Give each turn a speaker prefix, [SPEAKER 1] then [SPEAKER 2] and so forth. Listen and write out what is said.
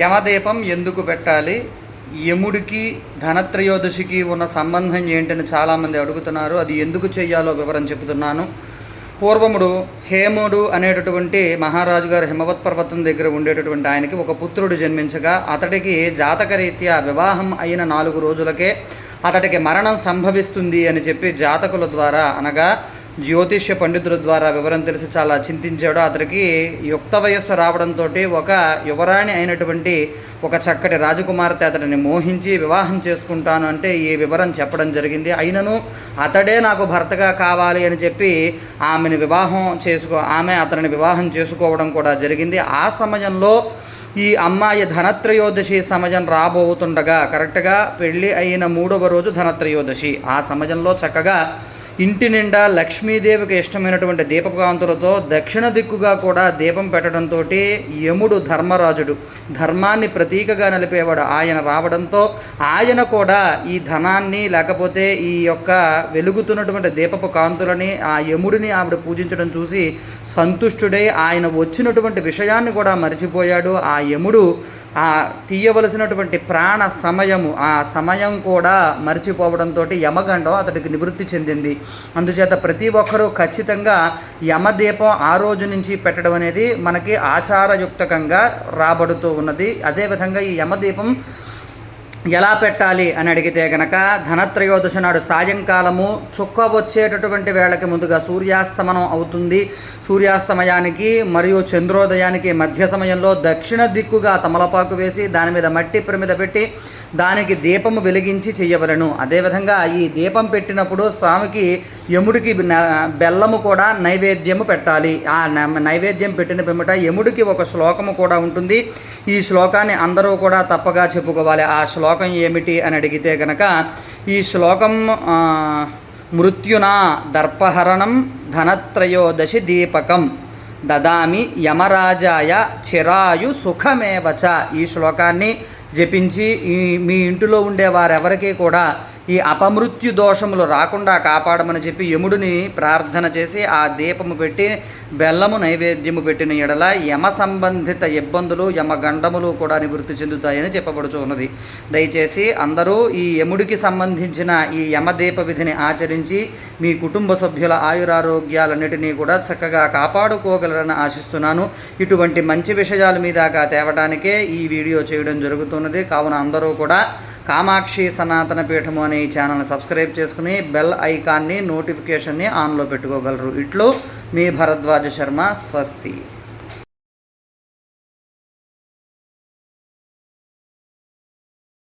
[SPEAKER 1] యమదీపం ఎందుకు పెట్టాలి? యముడికి ధనత్రయోదశికి ఉన్న సంబంధం ఏంటని చాలామంది అడుగుతున్నారు. అది ఎందుకు చేయాలో వివరం చెబుతున్నాను. పూర్వముడు హేముడు అనేటటువంటి మహారాజు గారు హిమవత్ పర్వతం దగ్గర ఉండేటటువంటి ఆయనకి ఒక పుత్రుడు జన్మించగా అతడికి జాతకరీత్యా వివాహం అయిన నాలుగు రోజులకే అతడికి మరణం సంభవిస్తుంది అని చెప్పి జాతకుల ద్వారా అనగా జ్యోతిష్య పండితుల ద్వారా వివరం తెలిసి చాలా చింతించాడు. అతనికి యుక్త వయస్సు రావడంతో ఒక యువరాణి అయినటువంటి ఒక చక్కటి రాజకుమార్తె అతడిని మోహించి వివాహం చేసుకుంటాను అంటే ఈ వివరం చెప్పడం జరిగింది. అయినను అతడే నాకు భర్తగా కావాలి అని చెప్పి ఆమెను వివాహం చేసుకో ఆమె అతనిని వివాహం చేసుకోవడం కూడా జరిగింది. ఆ సమయంలో ఈ అమ్మాయి ధనత్రయోదశి సమయం రాబోతుండగా కరెక్ట్గా పెళ్ళి అయిన మూడవ రోజు ధనత్రయోదశి. ఆ సమయంలో చక్కగా ఇంటి నిండా లక్ష్మీదేవికి ఇష్టమైనటువంటి దీపకాంతులతో దక్షిణ దిక్కుగా కూడా దీపం పెట్టడంతో యముడు ధర్మరాజుడు. ధర్మాన్ని ప్రతీకగా నిలిపేవాడు. ఆయన రావడంతో ఆయన కూడా ఈ ధనాన్ని లేకపోతే ఈ యొక్క వెలుగుతున్నటువంటి దీపపు కాంతులని ఆ యముడిని ఆవిడ పూజించడం చూసి సంతుష్టుడై ఆయన వచ్చినటువంటి విషయాన్ని కూడా మర్చిపోయాడు. ఆ యముడు ఆ తీయవలసినటువంటి ప్రాణ సమయము ఆ సమయం కూడా మర్చిపోవడంతో యమగండం అతడికి నివృత్తి చెందింది. అందుచేత ప్రతి ఒక్కరూ ఖచ్చితంగా యమదీపం ఆ రోజు నుంచి పెట్టడం అనేది మనకి ఆచారయుక్తకంగా రాబడుతూ ఉన్నది. అదేవిధంగా ఈ యమదీపం ఎలా పెట్టాలి అని అడిగితే గనక ధనత్రయోదశి నాడు సాయంకాలము చుక్క వచ్చేటటువంటి వేళకి ముందుగా సూర్యాస్తమనం అవుతుంది. సూర్యాస్తమయానికి మరియు చంద్రోదయానికి మధ్య సమయంలో దక్షిణ దిక్కుగా తమలపాకు వేసి దాని మీద మట్టి ప్రమిద పెట్టి దానికి దీపము వెలిగించి చెయ్యవలను అదేవిధంగా ఈ దీపం పెట్టినప్పుడు స్వామికి యముడికి బెల్లము కూడా నైవేద్యము పెట్టాలి. ఆ నైవేద్యం పెట్టిన పిమ్మట యముడికి ఒక శ్లోకము కూడా ఉంటుంది. ఈ శ్లోకాన్ని అందరూ కూడా తప్పగా చెప్పుకోవాలి. ఆ శ్లోకం ఏమిటి అని అడిగితే గనక ఈ శ్లోకం మృత్యున మృత్యునా దర్పహరణం ధనత్రయోదశి దీపకం దదామి యమరాజాయ చిరాయు సుఖమేవచ ఈ శ్లోకాన్ని జపించి మీ ఇంటిలో ఉండే వారెవరికీ కూడా ఈ అపమృత్యు దోషములు రాకుండా కాపాడమని చెప్పి యముడిని ప్రార్థన చేసి ఆ దీపము పెట్టి బెల్లము నైవేద్యము పెట్టిన ఎడల యమ సంబంధిత ఇబ్బందులు యమ గండములు కూడా నివృత్తి చెందుతాయని చెప్పబడుతూ ఉన్నది. దయచేసి అందరూ ఈ యముడికి సంబంధించిన ఈ యమదీప విధిని ఆచరించి మీ కుటుంబ సభ్యుల ఆయురారోగ్యాలన్నిటినీ కూడా చక్కగా కాపాడుకోగలరని ఆశిస్తున్నాను. ఇటువంటి మంచి విషయాల మీద తేవడానికే ఈ వీడియో చేయడం జరుగుతున్నది. కావున అందరూ కూడా కామాక్షి సనాతన పీఠము అనే ఈ ఛానల్ని సబ్స్క్రైబ్ చేసుకుని బెల్ ఐకాన్ని నోటిఫికేషన్ని ఆన్లో పెట్టుకోగలరు. ఇట్లు మీ భరద్వాజ శర్మ స్వస్తి.